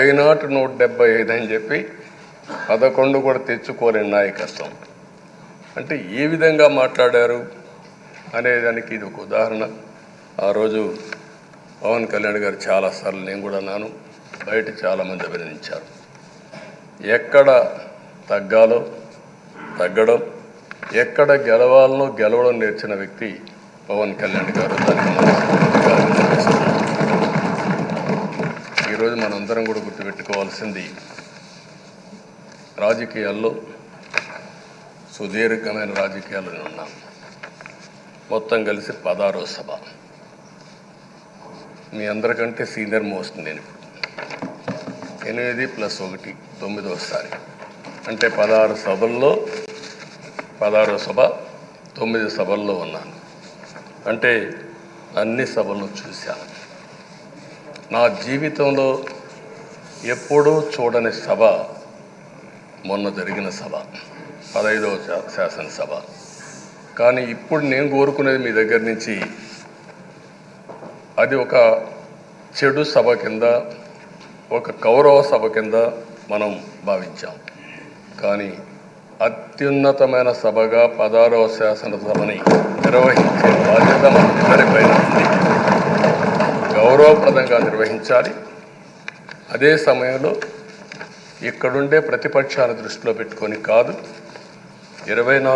Why not నూట డెబ్బై ఐదు అని చెప్పి పదకొండు కూడా తెచ్చుకోలేని నాయకత్వం. అంటే ఏ విధంగా మాట్లాడారు అనేదానికి ఇది ఒక ఉదాహరణ. ఆ రోజు పవన్ కళ్యాణ్ గారు చాలాసార్లు నేను కూడా అన్నాను బయట చాలామంది అభినందించారు. ఎక్కడ తగ్గాలో తగ్గడం ఎక్కడ గెలవాలనో గెలవడం నేర్చిన వ్యక్తి పవన్ కళ్యాణ్ గారు. దానికి అందరం కూడా గుర్తుపెట్టుకోవాల్సింది రాజకీయాల్లో సుదీర్ఘమైన రాజకీయాలు ఉన్నాం మొత్తం కలిసి పదారో సభ. మీ అందరికంటే సీనియర్ మోస్ట్ నేను ఎనిమిది ప్లస్ ఒకటి తొమ్మిదోసారి అంటే పదహారు సభల్లో పదహారో సభ తొమ్మిది సభల్లో ఉన్నాను. అంటే అన్ని సభలను చూశాను. నా జీవితంలో ఎప్పుడూ చూడని సభ మొన్న జరిగిన సభ పదహైదవ శా- శాసనసభ. కానీ ఇప్పుడు నేను కోరుకునేది మీ దగ్గర నుంచి అది ఒక చెడు సభ కింద ఒక కౌరవ సభ కింద మనం భావించాం. కానీ అత్యున్నతమైన సభగా పదారవ శాసనసభని నిర్వహించే బాధ్యత మనందరిపైన ఉంది. గౌరవప్రదంగా నిర్వహించాలి. అదే సమయంలో ఇక్కడుండే ప్రతిపక్షాల దృష్టిలో పెట్టుకొని కాదు ఇరవై నాలుగు